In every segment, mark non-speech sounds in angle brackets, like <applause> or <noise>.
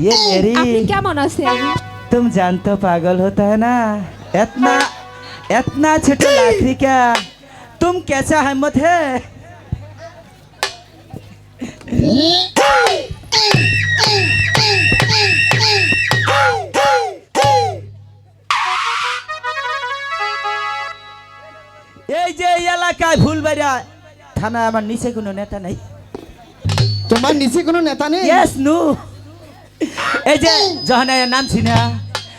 ये मेरी আপনি কেমন আছেন तुम जानते हो पागल होता है ना इतना इतना छोटा लाठी क्या तुम कैसा हिम्मत है এই যে এই এলাকায় ভুল বাইরা থানা আমার নিচে কোনো নেতা নাই তোমার নিচে কোনো নেতা নেই ইয়েস নু <laughs> এই যে যখন নামছি না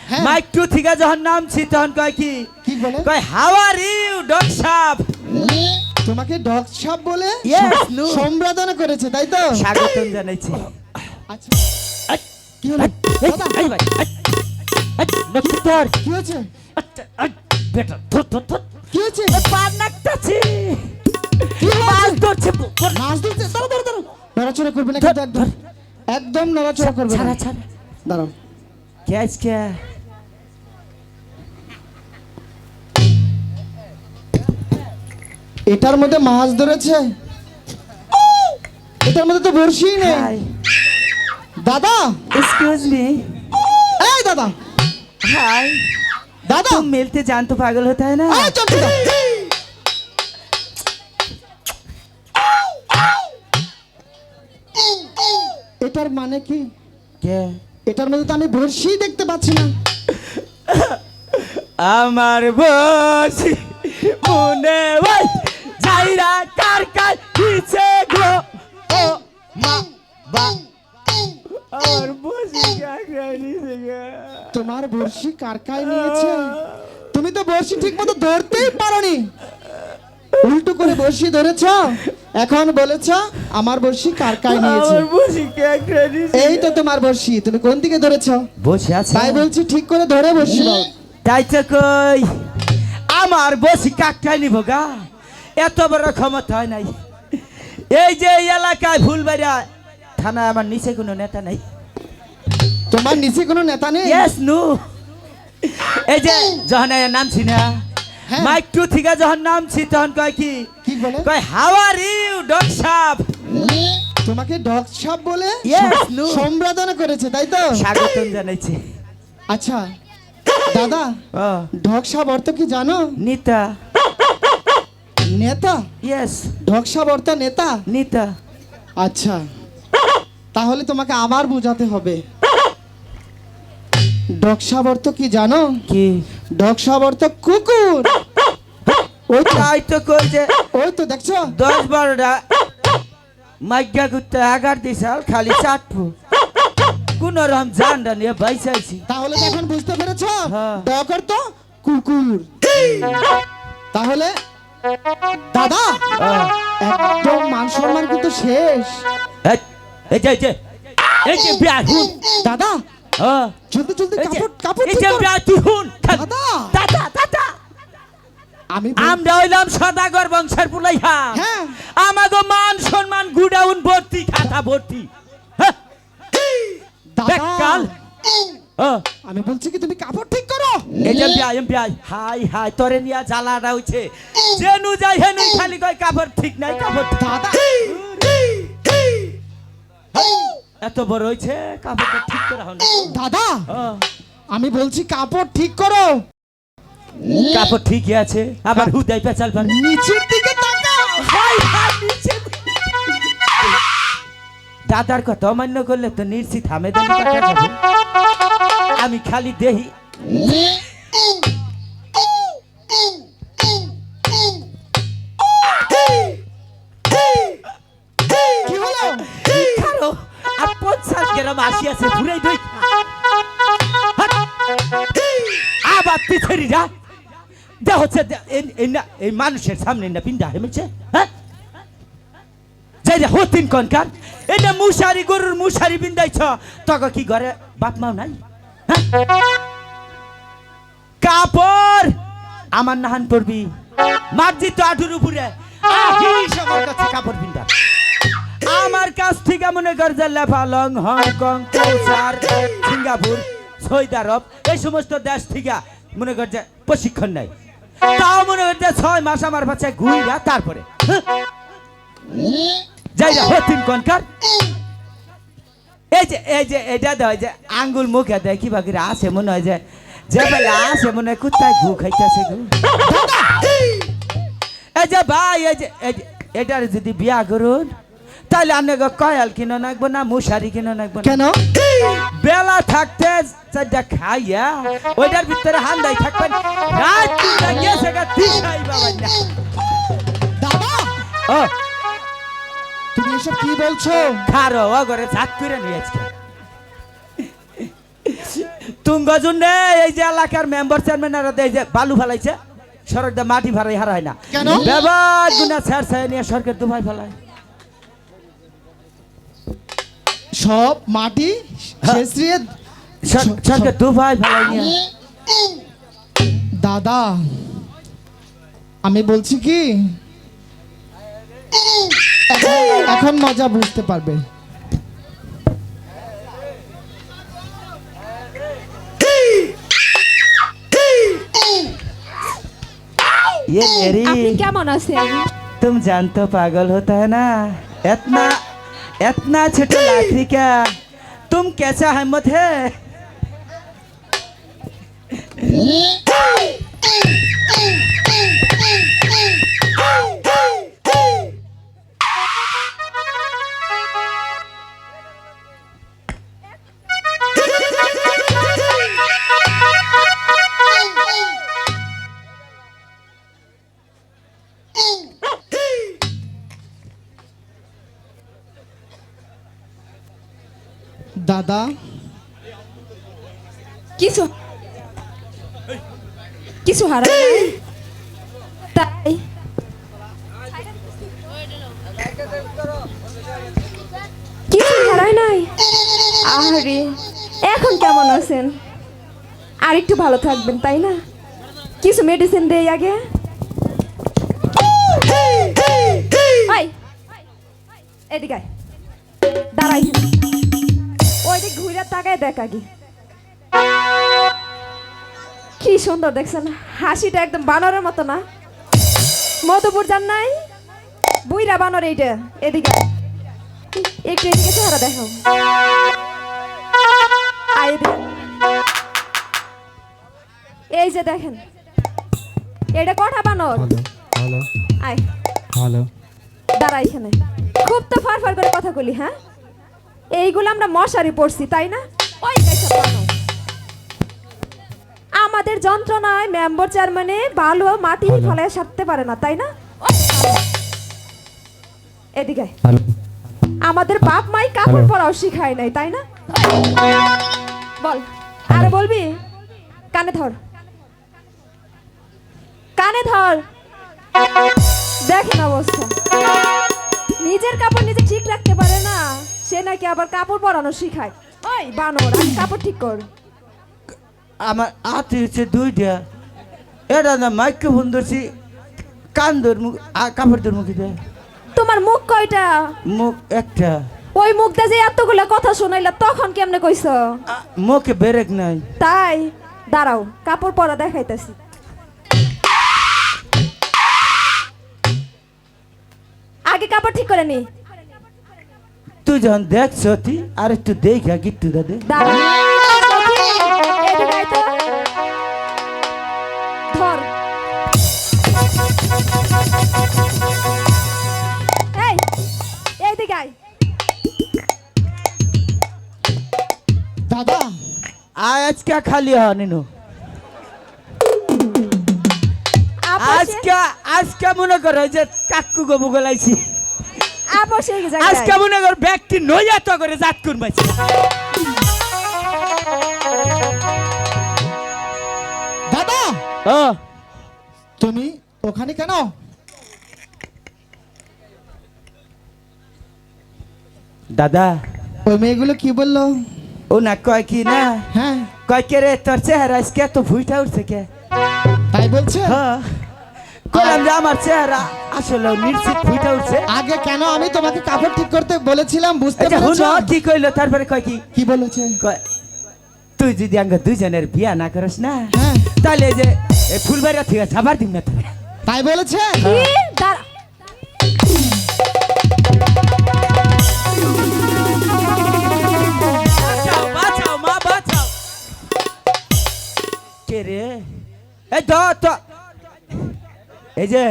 হ্যাঁ। মাইক টু থেকে যখন নামছি তখন কয় কি? কি বলে? কয় হাউ আর ইউ ডগ সাপ তোমাকে ডগ সাপ বলে? Yes, <laughs> সম- no. সম্বোধনা করেছে তাই তো? স্বাগতম জানাইছি। আচ্ছা। কি হলো? এই, ভাই, এই, এই, নতুন তোর। কি হয়েছে? আচ্ছা, এই, বেটা, ধুর, ধুর, ধুর। কি হয়েছে? এই নাকটাছি। মাছ ধরছে, মাছ ধরছে? করবে না ধর, একদম নড়াচড়া করবে না। দাঁড়াও। ক্যাচ ক্যা এটার মধ্যে মাছ ধরেছে? এটার মধ্যে তো বর্ষি নেই। দাদা! এক্সকিউজ মি এই দাদা! হাই দাদা! মিলতে জানতো পাগল হতে হয় না? চল। এটার মানে কি? क्या এটার মধ্যে তো আমি বড়শি দেখতে পাচ্ছি না। আমার বসি মনে ভাই যাইরা কার কার পিছে গো। ও মা বা। আমার বসি কাকড়া নিছে গো। তোমার বড়শি কারকায় নিয়েছে? তুমি তো বড়শি ঠিক মতো ধরতেই পারোনি। উল্টো করে বড়শি ধরেছ? এখন বলেছ আমার বড়শি কারকায় নিয়েছে? আমার বসি কাকড়া নিছে এই তো তোমার বড়শি তুমি কোন দিকে ধরেছ? বসে আছে। তাই বলছি ঠিক করে ধরে বসি দাও। তাই তো কই আমার বসি কাকটাই নিব গা? এত বড় ক্ষমতা হয় নাই। এই যে এলাকায় ভুল বাইরা থানা আমার নিচে কোনো নেতা নাই। তোমার নিচে কোনো নেতা নেই? ইয়েস নু এই যে যখন নামছি না হ্যাঁ। মাইক টু থেকে যখন নামছি তখন কয় কি কি বলে? কয় হাউ আর ইউ ডগ সাপ তোমাকে ডগ সাপ বলে? Yes, <laughs> সম- no. সম্বোধনা করেছে তাই তো? স্বাগতম জানাইছি। আচ্ছা দাদা ডগ সাপ অর্থ কি জানো? নিতা। নেতা? ইয়েস ডগ সাপ অর্থ নেতা? নিতা। আচ্ছা তাহলে তোমাকে আবার বোঝাতে হবে। ডগ সাপ অর্থ কি জানো? কি? ডগ সাপ অর্থ কুকুর। ওই তাই তো কই যে ওই তো দেখছ? দশ বারোটা মাইগা করতে আগার দিশাল খালি চাটফু কোন রকম জানটা নিয়ে বাইসাইছি তাহলে তো এখন বুঝতে পেরেছ? হ্যাঁ। ডগ কুকুর তাহলে দাদা একদম মান সম্মান কিন্তু শেষ। এই যে এই যে এই যে দাদা হ্যাঁ, চলতে চলতে কাপড় কাপড় এই যে দাদা। দাদা দাদা। আমি আমরা হইলাম সদাগর বংশের পুলাইহা। হ্যাঁ। আমাগো মান সম্মান গুডাউন ভর্তি খাতা ভর্তি। হ্যাঁ, বেকাল। হ্যাঁ, আমি বলছি কি তুমি কাপড় ঠিক করো? এই যে এম বিয়া হাই হাই তোরে নিয়া জ্বালাটা হইছে। যেনু যাই হেনু খালি কয় কাপড় ঠিক নাই কাপড় দাদা এত বড় হয়েছে কাপড়টা ঠিক করে হন দাদা আমি বলছি কাপড় ঠিক করো। কাপড় ঠিকই আছে আবার হুদাই পেঁচাল পার। নিচের দিকে দাদার কথা অমান্য করলে তো নির্সি থামে দেন আমি খালি দেহি। কি হলো? পঞ্চাশ গ্রাম আসি আছে ঘুরে দই। আবার পিছেরি যা। দে হচ্ছে এই- মানুষের সামনে না পিন্ডা হেমেছে হ্যাঁ? হতিন কনকার এটা গরুর বিন্দাইছ তখন কি ঘরে বাপ মাও নাই? হ্যাঁ? কাপড়! আমার নাহান পড়বি। মার্জি তো আঠুর উপরে। আমার কাছে কাপড় বিন্দা আমার কাছ থেকে মনে কর যে লেফালং হংকং সিঙ্গাপুর সৌদি আরব এই সমস্ত দেশ থেকে মনে কর যে প্রশিক্ষণ নেয় তাও মনে যে ছয় মাস আমার পাশে ঘুইরা তারপরে? যাই রা হতিন কনকার। এই যে এই যে, এটা দেয় যে আঙ্গুল মুখে দেয়, কি বাকি আছে মনে হয় যে যে বেলা আছে মনে হয় কোথায় ঘু খাইতেছে গু। এই যে ভাই যে, এই যে, এটার যদি বিয়া করুন তাহলে আপনাকে কয়াল কিনে নাকবো না মশারি কিনে নাকবো কেন? বেলা থাকতে চারটা খাইয়া ওইটার ভিতরে হান্দাই থাকবেন রাত তিনটা গেছে গা দিশাই বাবা দাদা! ও। তুমি এসব কি বলছো? খারো ও ঘরে ঝাঁক করে নিয়ে আজকে। তুঙ্গ জুন্ডে এই যে এলাকার মেম্বার চেয়ারম্যানেরা এই যে বালু ফেলাইছে সড়ক দিয়ে মাটি ভাড়াই হারায় না। কেন? ব্যবহার গুনা ছাড় ছাড় নিয়ে সরকার দুবাই ফেলায়। সব মাটি শেষরিয়ে সর- সরকার দুবাই ফেলাই নিয়ে দাদা আমি বলছি কি এখন- এখন মজা বুঝতে পারবে ये मेरी আপনি কেমন আছেন तुम जान तो पागल होता है ना इतना इतना छोटा लाठी क्या? तुम कैसा हिम्मत है? দাদা? কিছু কিছু তাই কিছু হারাই নাই? আরে এখন কেমন আছেন? আর একটু ভালো থাকবেন তাই না? কিছু মেডিসিন দেই আগে। এদিকে দাঁড়াই। তাকায় দেখ আগে। কি সুন্দর দেখছেন? হাসিটা একদম বানরের মতো না? মধুপুর যান নাই? বুইরা বানর এইটা এদিকে। একটু এদিকে চেহারা দেখো। এই যে দেখেন। এটা কটা বানর? আয়। দাঁড়া এখানে। খুব তো ফার ফার করে কথা বলি হ্যাঁ? এইগুলো আমরা মশারি পড়ছি তাই না? ওই আমাদের যন্ত্রণায় মেম্বার চেয়ারম্যানে বালু মাটি ফলায় সারতে পারে না তাই না? এদিকে। আমাদের বাপ মাই কাপড় পরাও শিখায় নাই তাই না? বল আর বলবি? কানে ধর। কানে ধর। দেখেন অবস্থা। নিজের কাপড় নিজে ঠিক রাখতে পারে না। সে নাকি আবার কাপড় পরানো শিখায়। ওই বানর আগে কাপড় ঠিক কর। আমার হাতে হচ্ছে দুইটা। এটা না মাইক্রোফোন ধরছি কান ধর মুখ কাপড় ধর মুখে দেয় তোমার মুখ কয়টা? মুখ একটা। ওই মুখটা যে এতগুলো কথা শোনাইলা তখন কেমনে কইছ? মুখে বেরেক নাই। তাই? দাঁড়াও কাপড় পরা দেখাইতেছি। আগে কাপড় ঠিক করে নি। তুই যখন দেখছ তুই আর একটু দেখা গিট্টু দাদে। দাদা আজকে খালি হনি নো আপসে আজকে আজকে মনে করো যে কাকু গবু গলাইছি। আজকে মনে কর ব্যক্তি নইয়া তো করে জাত করবাইছি দাদা! তুমি ওখানে কেন? দাদা। ওই মেয়েগুলো কি বলল? ও না কয় কি না? হ্যাঁ। কয় কে রে তোর চেহারা আজকে এত ভুইটা উঠছে কে? তাই বলছে? হ্যাঁ। কইলাম যে আমার চেহারা। আসলে নিশ্চিত ফুটে উঠছে। আগে কেন আমি তোমাকে কাপড় ঠিক করতে বলেছিলাম বুঝতে আচ্ছা, পারছ? ঠিক হইল তারপরে কয় কি? কি বলেছে? তুই যদি অ্যাঙ্ক দুই জনের বিয়া না করিস না হ্যাঁ। তাহলে যে ফুলবাড়ি থেকে যাবার দিন না তাই বলেছে? হ্যাঁ। কে? রে? এই তো এই যে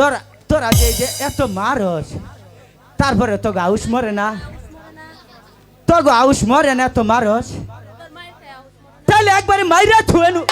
তোর তোরা যে যে এত মারস তারপরে তো গাউস মরে না। তো গাউস মরে না এত মারস। তাহলে একবারে মাইরা থুয়ে নু।